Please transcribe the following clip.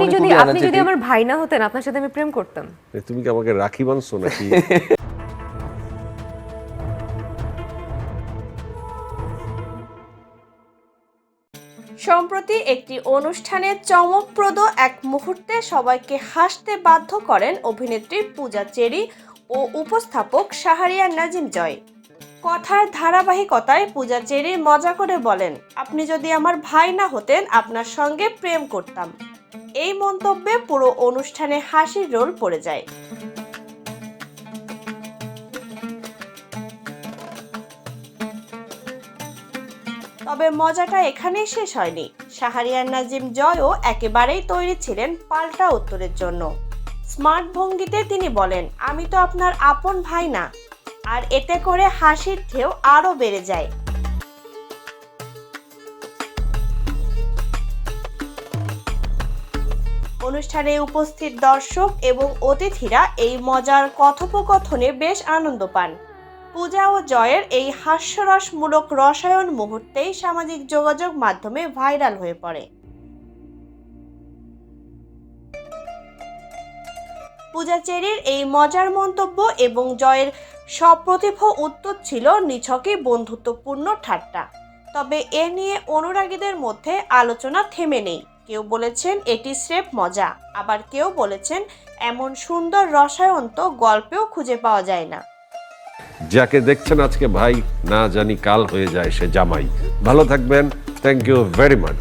উনি যদি খুবই আপনি যদি আমার ভাই না হতেন আপনার সাথে আমি প্রেম করতাম। তুমি কি আমাকে রাখি বানছো নাকি? সম্প্রতি একটি অনুষ্ঠানে চমকপ্রদ এক মুহূর্তে সবাইকে হাসতে বাধ্য করেন অভিনেত্রী পূজা চেরি ও উপস্থাপক শাহরিয়ার নাজিম জয়। কথার ধারাবাহিকতায় পূজা চেরি মজা করে বলেন আপনি যদি আমার ভাই না হতেন আপনার সঙ্গে প্রেম করতাম। এই মন্তব্যে পুরো অনুষ্ঠানে হাসির রোল পড়ে যায়। তবে মজাটা এখানেই শেষ হয়নি। শাহরিয়ার নাজিম জয়ও একেবারেই তৈরি ছিলেন পাল্টা উত্তরের জন্য। স্মার্ট ভঙ্গিতে তিনি বলেন, আমি তো আপনার আপন ভাই না। আর এতে করে হাসির ঢেউ আরও বেড়ে যায়। অনুষ্ঠানে উপস্থিত দর্শক এবং অতিথিরা এই মজার কথোপকথনে বেশ আনন্দ পান। পূজা ও জয়ের এই হাস্যরসমূলক রসায়ন মুহূর্তেই সামাজিক যোগাযোগ মাধ্যমে ভাইরাল হয়ে পড়ে। পূজা চেরির এই মজার মন্তব্য এবং জয়ের সপ্রতিভ উত্তর ছিল নিছকই বন্ধুত্বপূর্ণ ঠাট্টা। তবে এ নিয়ে অনুরাগীদের মধ্যে আলোচনা থেমে নেই। কেউ বলেছেন এটি স্রেফ মজা, আবার কেউ বলেছেন এমন সুন্দর রসায়ন তো গল্পেও খুঁজে পাওয়া যায় না। যাকে দেখছেন আজকে ভাই, না জানি কাল হয়ে যায় সে জামাই। ভালো থাকবেন থ্যাংক ইউ ভেরি মাচ